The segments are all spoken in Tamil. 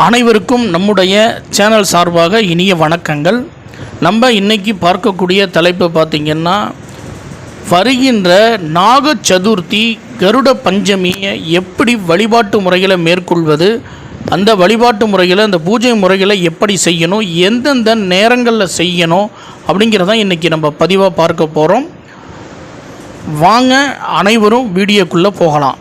அனைவருக்கும் நம்முடைய சேனல் சார்பாக இனிய வணக்கங்கள். நம்ம இன்றைக்கி பார்க்கக்கூடிய தலைப்பு பார்த்திங்கன்னா வருகின்ற நாக சதுர்த்தி கருட பஞ்சமியை எப்படி வழிபாட்டு முறைகளை மேற்கொள்வது அந்த வழிபாட்டு முறைகளை அந்த பூஜை முறைகளை எப்படி செய்யணும் எந்தெந்த நேரங்களில் செய்யணும் அப்படிங்கிறதான் இன்றைக்கி நம்ம பதிவாக பார்க்க போகிறோம் வாங்க அனைவரும் வீடியோக்குள்ளே போகலாம்.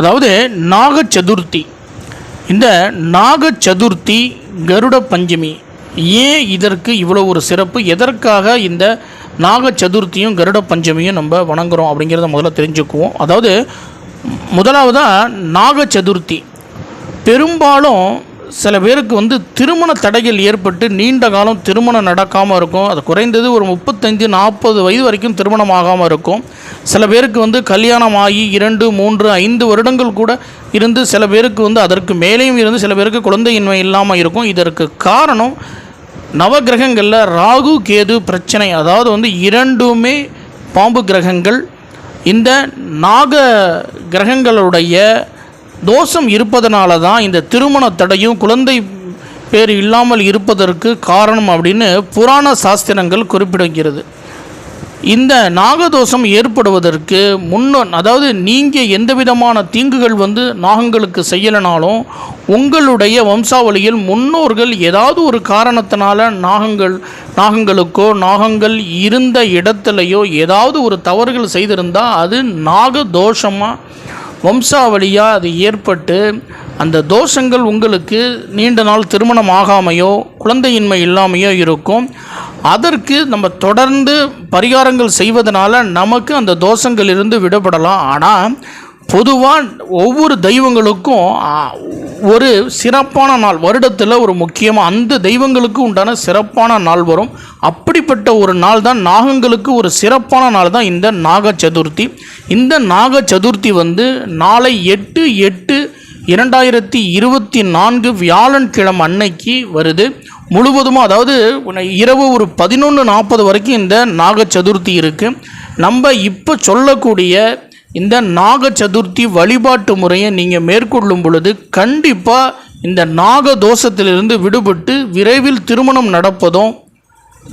அதாவது நாக சதுர்த்தி இந்த நாக சதுர்த்தி கருட பஞ்சமி ஏன் இதற்கு இவ்வளோ ஒரு சிறப்பு? எதற்காக இந்த நாக சதுர்த்தியும் கருட பஞ்சமியும் நம்ம வணங்குறோம் அப்படிங்கிறத முதல்ல தெரிஞ்சுக்குவோம். அதாவது முதலாவதாக நாக சதுர்த்தி பெரும்பாலும் சில பேருக்கு வந்து திருமண தடைகள் ஏற்பட்டு நீண்ட காலம் திருமணம் நடக்காமல் இருக்கும். அது குறைந்தது ஒரு முப்பத்தஞ்சு நாற்பது வயது வரைக்கும் திருமணம் ஆகாமல் இருக்கும். சில பேருக்கு வந்து கல்யாணம் ஆகி இரண்டு மூன்று ஐந்து வருடங்கள் கூட இருந்து சில பேருக்கு வந்து அதற்கு மேலேயும் இருந்து சில பேருக்கு குழந்தையின்மை இல்லாமல் இருக்கும். இதற்கு காரணம் நவகிரகங்களில் ராகு கேது பிரச்சனை. அதாவது வந்து இரண்டுமே பாம்பு கிரகங்கள். இந்த நாக கிரகங்களுடைய தோஷம் இருப்பதனால தான் இந்த திருமண தடையும் குழந்தை பேர் இல்லாமல் இருப்பதற்கு காரணம் அப்படின்னு புராண சாஸ்திரங்கள் குறிப்பிடுகிறது. இந்த நாகதோஷம் ஏற்படுவதற்கு முன்ன அதாவது நீங்கள் எந்த விதமான தீங்குகள் வந்து நாகங்களுக்கு செய்யலைனாலும் உங்களுடைய வம்சாவளியில் முன்னோர்கள் ஏதாவது ஒரு காரணத்தினால நாகங்கள் நாகங்களுக்கோ நாகங்கள் இருந்த இடத்துலையோ ஏதாவது ஒரு தவறுகள் செய்திருந்தால் அது நாகதோஷமாக வம்சாவளியாக அது ஏற்பட்டு அந்த தோஷங்கள் உங்களுக்கு நீண்ட நாள் திருமணம் ஆகாமையோ குழந்தையின்மை இல்லாமையோ இருக்கும். அதற்கு நம்ம தொடர்ந்து பரிகாரங்கள் செய்வதனால நமக்கு அந்த தோஷங்களிலிருந்து விடுபடலாம். ஆனால் பொதுவாக ஒவ்வொரு தெய்வங்களுக்கும் ஒரு சிறப்பான நாள் வருடத்தில் ஒரு முக்கியமாக அந்த தெய்வங்களுக்கு உண்டான சிறப்பான நாள் வரும். அப்படிப்பட்ட ஒரு நாள் தான் நாகங்களுக்கு ஒரு சிறப்பான நாள் தான் இந்த நாக சதுர்த்தி இந்த நாக சதுர்த்தி வந்து நாளை எட்டு எட்டு இரண்டாயிரத்தி இருபத்தி நான்கு வியாழன்கிழமை அன்னைக்கு வருது. முழுவதுமாக அதாவது இரவு ஒரு பதினொன்று நாற்பது வரைக்கும் இந்த நாக சதுர்த்தி இருக்குது நம்ம இப்போ சொல்லக்கூடிய இந்த நாக சதுர்த்தி வழிபாட்டு முறையை நீங்கள் மேற்கொள்ளும் பொழுது கண்டிப்பாக இந்த நாக தோஷத்திலிருந்து விடுபட்டு விரைவில் திருமணம் நடப்பதும்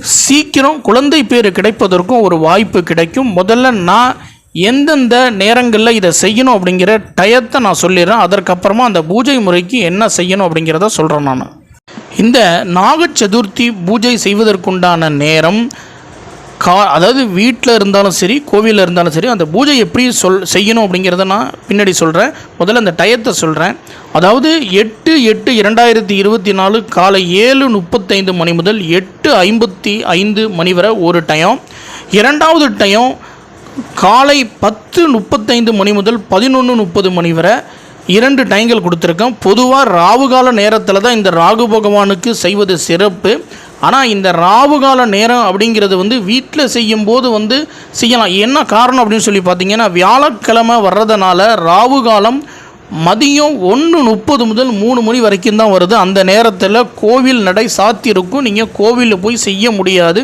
சீக்கிரம் குழந்தை பேர் கிடைப்பதற்கும் ஒரு வாய்ப்பு கிடைக்கும். முதல்ல நான் எந்தெந்த நேரங்களில் இதை செய்யணும் அப்படிங்கிற டயத்தை நான் சொல்லிடுறேன். அதற்கப்புறமா அந்த பூஜை முறைக்கு என்ன செய்யணும் அப்படிங்கிறத சொல்கிறேன் நான். இந்த நாக சதுர்த்தி பூஜை செய்வதற்குண்டான நேரம் கா அதாவது வீட்டில் இருந்தாலும் சரி கோவிலில் இருந்தாலும் சரி அந்த பூஜை எப்படி சொல் செய்யணும் அப்படிங்கிறத நான் பின்னாடி சொல்கிறேன் முதல்ல அந்த டயத்தை சொல்கிறேன் அதாவது எட்டு எட்டு இரண்டாயிரத்தி இருபத்தி நாலு காலை ஏழு முப்பத்தைந்து மணி முதல் எட்டு ஐம்பத்தி ஐந்து மணி வரை ஒரு டயம் இரண்டாவது டயம் காலை பத்து முப்பத்தைந்து மணி முதல் பதினொன்று முப்பது மணி வரை இரண்டு டைங்கள் கொடுத்துருக்கேன். பொதுவாக ராவுகால நேரத்தில் தான் இந்த ராகு பகவானுக்கு செய்வது சிறப்பு. ஆனால் இந்த ராவுகால நேரம் அப்படிங்கிறது வந்து வீட்டில் செய்யும்போது வந்து செய்யலாம். என்ன காரணம் அப்படின்னு சொல்லி பார்த்தீங்கன்னா வியாழக்கிழமை வர்றதுனால ராவு காலம் மதியம் ஒன்று முப்பது முதல் மூணு மணி வரைக்கும் தான் வருது. அந்த நேரத்தில் கோவில் நடை சாத்தியிருக்கும் நீங்கள் கோவிலில் போய் செய்ய முடியாது.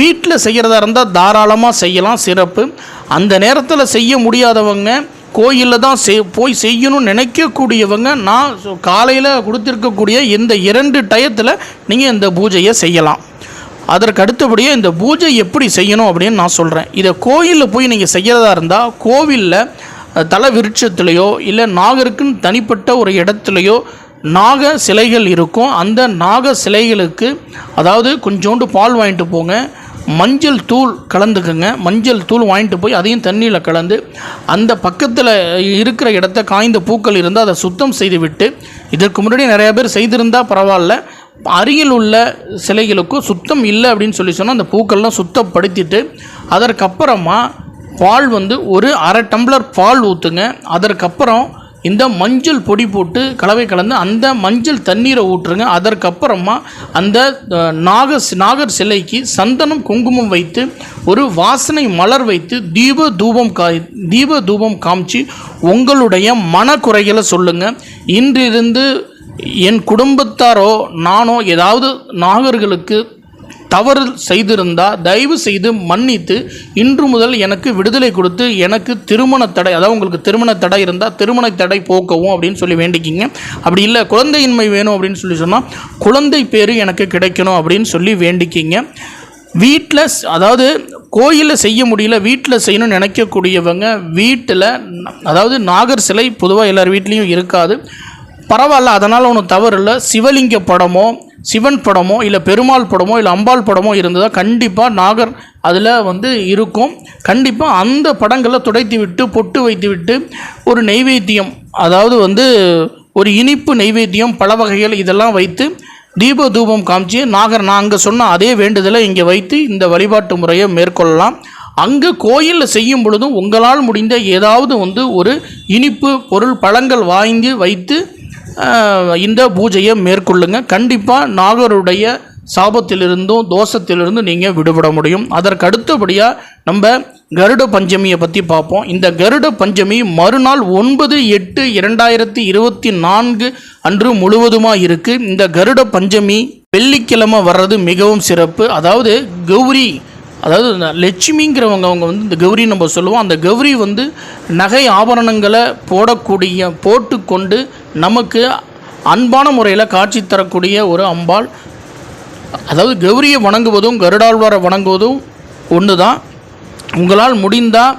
வீட்டில் செய்கிறதா இருந்தால் தாராளமாக செய்யலாம். சிறப்பு. அந்த நேரத்தில் செய்ய முடியாதவங்க கோயிலில் தான் செய் போய் செய்யணும்னு நினைக்கக்கூடியவங்க நான் காலையில் கொடுத்துருக்கக்கூடிய இந்த இரண்டு டயத்தில் நீங்கள் இந்த பூஜையை செய்யலாம். அதற்கு அடுத்தபடியே இந்த பூஜை எப்படி செய்யணும் அப்படின்னு நான் சொல்கிறேன் இதை கோயிலில் போய் நீங்கள் செய்கிறதா இருந்தால் கோவிலில் தலை விருட்சத்துலேயோ இல்லை நாகருக்குன்னு தனிப்பட்ட ஒரு இடத்துலையோ நாக சிலைகள் இருக்கும். அந்த நாக சிலைகளுக்கு அதாவது கொஞ்சோண்டு பால் வாங்கிட்டு போங்க. மஞ்சள் தூள் கலந்துக்குங்க. மஞ்சள் தூள் வாங்கிட்டு போய் அதையும் தண்ணியில் கலந்து அந்த பக்கத்தில் இருக்கிற இடத்த காய்ந்த பூக்கள் இருந்தால் அதை சுத்தம் செய்து விட்டு இதற்கு முன்னாடி நிறையா பேர் செய்திருந்தால் பரவாயில்ல. அருகில் உள்ள சிலைகளுக்கும் சுத்தம் இல்லை அப்படின்னு சொல்லி சொன்னால் அந்த பூக்கள்லாம் சுத்தப்படுத்திட்டு அதற்கப்புறமா பால் வந்து ஒரு அரை டம்ளர் பால் ஊற்றுங்க அதற்கப்புறம் இந்த மஞ்சள் பொடி போட்டு கலவை கலந்து அந்த மஞ்சள் தண்ணீரை ஊற்றுங்க. அதற்கப்புறமா அந்த நாக நாகர் சிலைக்கு சந்தனம் குங்குமம் வைத்து ஒரு வாசனை மலர் வைத்து தீப தூபம் காய் தீப தூபம் காமிச்சு உங்களுடைய மனக்குறைகளை சொல்லுங்கள் இன்றிருந்து என் குடும்பத்தாரோ நானோ ஏதாவது நாகர்களுக்கு தவறு செய்திருந்தால் தயவு செய்து மன்னித்து இன்று முதல் எனக்கு விடுதலை கொடுத்து எனக்கு திருமண தடை அதாவது உங்களுக்கு திருமண தடை இருந்தால் திருமண தடை போக்கவும் அப்படின்னு சொல்லி வேண்டிக்கிங்க. அப்படி இல்லை குழந்தையின்மை வேணும் அப்படின்னு சொல்லி சொன்னால் குழந்தை பேர் எனக்கு கிடைக்கணும் அப்படின்னு சொல்லி வேண்டிக்கிங்க. வீட்டில் அதாவது கோயிலில் செய்ய முடியல வீட்டில் செய்யணும்னு நினைக்கக்கூடியவங்க வீட்டில் அதாவது நாகர் சிலை பொதுவாக எல்லார் வீட்லேயும் இருக்காது. பரவாயில்ல அதனால் ஒன்றும் தவறு இல்லை சிவலிங்க படமோ சிவன் படமோ இல்லை பெருமாள் படமோ இல்லை அம்பாள் படமோ இருந்ததா கண்டிப்பாக நாகர் அதில் வந்து இருக்கும். கண்டிப்பாக அந்த படங்களை துடைத்து விட்டு பொட்டு வைத்து விட்டு ஒரு நெய்வேத்தியம் அதாவது வந்து ஒரு இனிப்பு நெய்வேத்தியம் பல வகைகள் இதெல்லாம் வைத்து தீப தூபம் காமிச்சு நாகர் நான் அங்கே சொன்ன அதே வேண்டுதலை இங்கே வைத்து இந்த வழிபாட்டு முறையை மேற்கொள்ளலாம். அங்கே கோயிலில் செய்யும் பொழுதும் உங்களால் முடிந்த ஏதாவது வந்து ஒரு இனிப்பு பொருள் பழங்கள் வாங்கி வைத்து இந்த பூஜையை மேற்கொள்ளுங்க. கண்டிப்பாக நாகருடைய சாபத்திலிருந்தும் தோஷத்திலிருந்தும் நீங்கள் விடுபட முடியும். அதற்கு அடுத்தபடியாக நம்ம கருட பஞ்சமியை பற்றி பார்ப்போம். இந்த கருட பஞ்சமி மறுநாள் ஒன்பது எட்டு இரண்டாயிரத்தி இருபத்தி நான்கு அன்று முழுவதுமாக இருக்குது இந்த கருட பஞ்சமி வெள்ளிக்கிழமை வர்றது மிகவும் சிறப்பு. அதாவது கௌரி அதாவது இந்த லட்சுமிங்கிறவங்க அவங்க வந்து இந்த கௌரி நம்ம சொல்லுவோம். அந்த கௌரி வந்து நகை ஆபரணங்களை போடக்கூடிய போட்டுக்கொண்டு நமக்கு அன்பான முறையில் காட்சி தரக்கூடிய ஒரு அம்பாள். அதாவது கௌரியை வணங்குவதும் கருடாழ்வாரை வணங்குவதும் ஒன்று தான் உங்களால் முடிந்தால்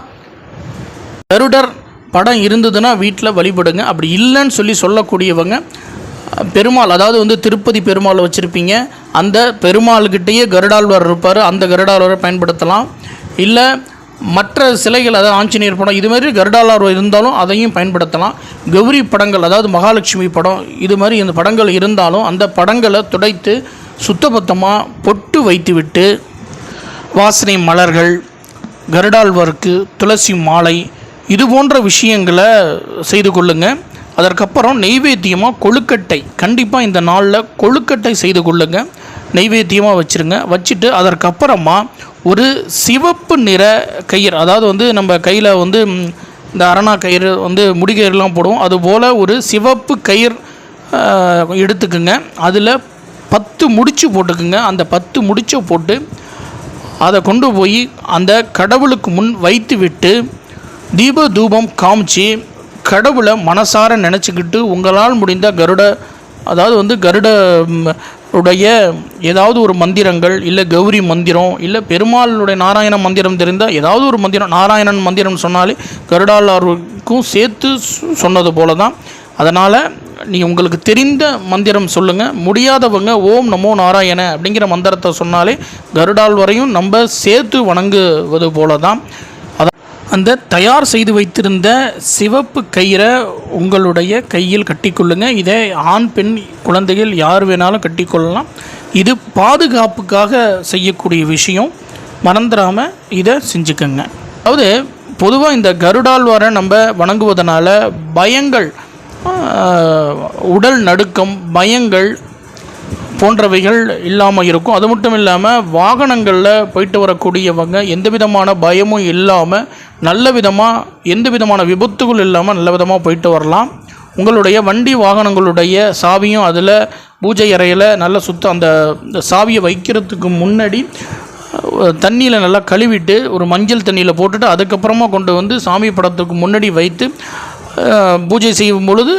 கருடர் படம் இருந்ததுன்னா வீட்டில் வழிபடுங்க. அப்படி இல்லைன்னு சொல்லி சொல்லக்கூடியவங்க பெருமாள் அதாவது வந்து திருப்பதி பெருமாளை வச்சுருப்பீங்க. அந்த பெருமாள்கிட்டயே கருடாழ்வார் இருப்பார். அந்த கருடாழ்வாரை பயன்படுத்தலாம். இல்லை மற்ற சிலைகள் அதாவது ஆஞ்சநேயர் படம் இது மாதிரி கருடாழ்வார் இருந்தாலும் அதையும் பயன்படுத்தலாம். கௌரி படங்கள் அதாவது மகாலட்சுமி படம் இது மாதிரி இந்த படங்கள் இருந்தாலும் அந்த படங்களை துடைத்து சுத்தபத்தமாக பொட்டு வைத்துவிட்டு வாசனை மலர்கள் கருடாழ்வாருக்கு துளசி மாலை இது போன்ற விஷயங்களை செய்து கொள்ளுங்கள் அதற்கப்புறம் நெய்வேத்தியமாக கொழுக்கட்டை. கண்டிப்பாக இந்த நாளில் கொழுக்கட்டை செய்து கொள்ளுங்க. நெய்வேத்தியமாக வச்சுருங்க. வச்சுட்டு அதற்கப்புறமா ஒரு சிவப்பு நிற கயிறு அதாவது வந்து நம்ம கையில் வந்து இந்த அரணா கயிறு வந்து முடிகயிறுலாம் போடுவோம். அதுபோல் ஒரு சிவப்பு கயிறு எடுத்துக்குங்க. அதில் பத்து முடிச்சு போட்டுக்குங்க. அந்த பத்து முடிச்சை போட்டு அதை கொண்டு போய் அந்த கடவுளுக்கு முன் வைத்து விட்டு தீப தூபம் காமிச்சு கடவுளை மனசார நினச்சிக்கிட்டு உங்களால் முடிந்த கருட அதாவது வந்து கருட உடைய ஏதாவது ஒரு மந்திரங்கள் இல்லை கௌரி மந்திரம் இல்லை பெருமாளுடைய நாராயண மந்திரம் தெரிந்தால் ஏதாவது ஒரு மந்திரம் நாராயணன் மந்திரம் சொன்னாலே கருடாளருக்கும் சேர்த்து சொன்னது போல தான் அதனால் நீ உங்களுக்கு தெரிந்த மந்திரம் சொல்லுங்கள் முடியாதவங்க ஓம் நமோ நாராயண அப்படிங்கிற மந்திரத்தை சொன்னாலே கருடால் வரையும் நம்ம சேர்த்து வணங்குவது போல தான் அந்த தயார் செய்து வைத்திருந்த சிவப்பு கயிறை உங்களுடைய கையில் கட்டிக்கொள்ளுங்கள் இதை ஆண் பெண் குழந்தைகள் யார் வேணாலும் கட்டிக்கொள்ளலாம். இது பாதுகாப்புக்காக செய்யக்கூடிய விஷயம். மறந்துடாமல் இதை செஞ்சுக்கோங்க. அதாவது பொதுவாக இந்த கருடாழ்வாரை நம்ம வணங்குவதனால பயங்கள் உடல் நடுக்கம் பயங்கள் போன்றவைகள் இல்லாமல் இருக்கும். அது மட்டும் இல்லாமல் வாகனங்களில் போயிட்டு வரக்கூடியவங்க எந்த விதமான பயமும் இல்லாமல் நல்ல விதமாக எந்த விதமான விபத்துகள் இல்லாமல் நல்ல விதமாக போயிட்டு வரலாம். உங்களுடைய வண்டி வாகனங்களுடைய சாவியும் அதில் பூஜை அறையில் நல்ல சுத்தம் அந்த சாவியை வைக்கிறதுக்கு முன்னாடி தண்ணியில் நல்லா கழுவிட்டு ஒரு மஞ்சள் தண்ணியில் போட்டுட்டு அதுக்கப்புறமா கொண்டு வந்து சாமி படத்துக்கு முன்னாடி வைத்து பூஜை செய்யும் பொழுது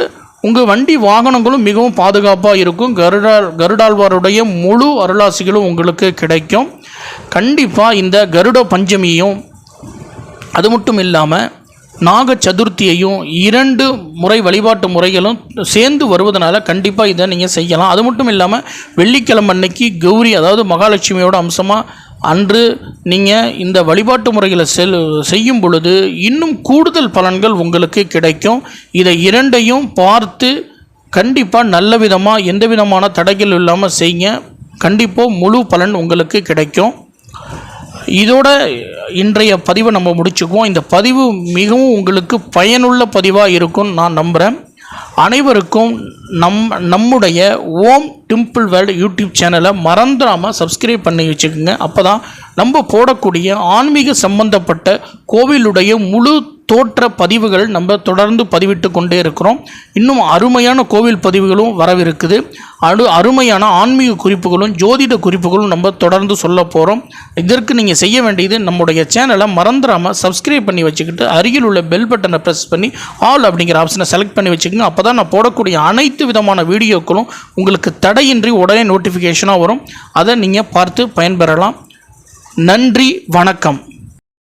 உங்கள் வண்டி வாகனங்களும் மிகவும் பாதுகாப்பாக இருக்கும். கருடால் கருடாழ்வாருடைய முழு அருளாசிகளும் உங்களுக்கு கிடைக்கும். கண்டிப்பாக இந்த கருட பஞ்சமியும் அது மட்டும் இல்லாமல் நாக சதுர்த்தியையும் இரண்டு முறை வழிபாட்டு முறைகளும் சேர்ந்து வருவதனால கண்டிப்பாக இதை நீங்கள் செய்யலாம். அது மட்டும் இல்லாமல் வெள்ளிக்கிழமை அன்னைக்கு கௌரி அதாவது மகாலட்சுமியோட அம்சமாக அன்று நீங்கள் இந்த வழிபாட்டு முறைகளை செல் செய்யும் பொழுது இன்னும் கூடுதல் பலன்கள் உங்களுக்கு கிடைக்கும். இதை இரண்டையும் பார்த்து கண்டிப்பாக நல்ல விதமாக எந்த விதமான தடைகள் இல்லாமல் செய்யுங்க. கண்டிப்பாக முழு பலன் உங்களுக்கு கிடைக்கும். இதோட இன்றைய பதிவை நம்ம முடிச்சுக்குவோம். இந்த பதிவு மிகவும் உங்களுக்கு பயனுள்ள பதிவாக இருக்கும்னு நான் நம்புகிறேன் அனைவருக்கும் நம் நம்முடைய ஓம் டிம்பிள் வேர்ல்டு யூடியூப் சேனலை மறந்துடாமல் சப்ஸ்கிரைப் பண்ணி வச்சுக்கோங்க. அப்போ தான் நம்ம போடக்கூடிய ஆன்மீக சம்பந்தப்பட்ட கோவிலுடைய முழு தோற்ற பதிவுகள் நம்ம தொடர்ந்து பதிவிட்டு கொண்டே இருக்கிறோம். இன்னும் அருமையான கோவில் பதிவுகளும் வரவிருக்குது. அடு அருமையான ஆன்மீக குறிப்புகளும் ஜோதிட குறிப்புகளும் நம்ம தொடர்ந்து சொல்ல போகிறோம் இதற்கு நீங்கள் செய்ய வேண்டியது நம்முடைய சேனலை மறந்துடாமல் சப்ஸ்கிரைப் பண்ணி வச்சுக்கிட்டு அருகில் உள்ள பெல் பட்டனை ப்ரெஸ் பண்ணி ஆல் அப்படிங்கிற ஆப்ஷனை செலக்ட் பண்ணி வச்சுக்கோங்க. அப்போ தான் நான் போடக்கூடிய அனைத்து விதமான வீடியோக்களும் உங்களுக்கு தடையின்றி உடனே நோட்டிஃபிகேஷனாக வரும். அதை நீங்கள் பார்த்து பயன்பெறலாம். நன்றி வணக்கம்.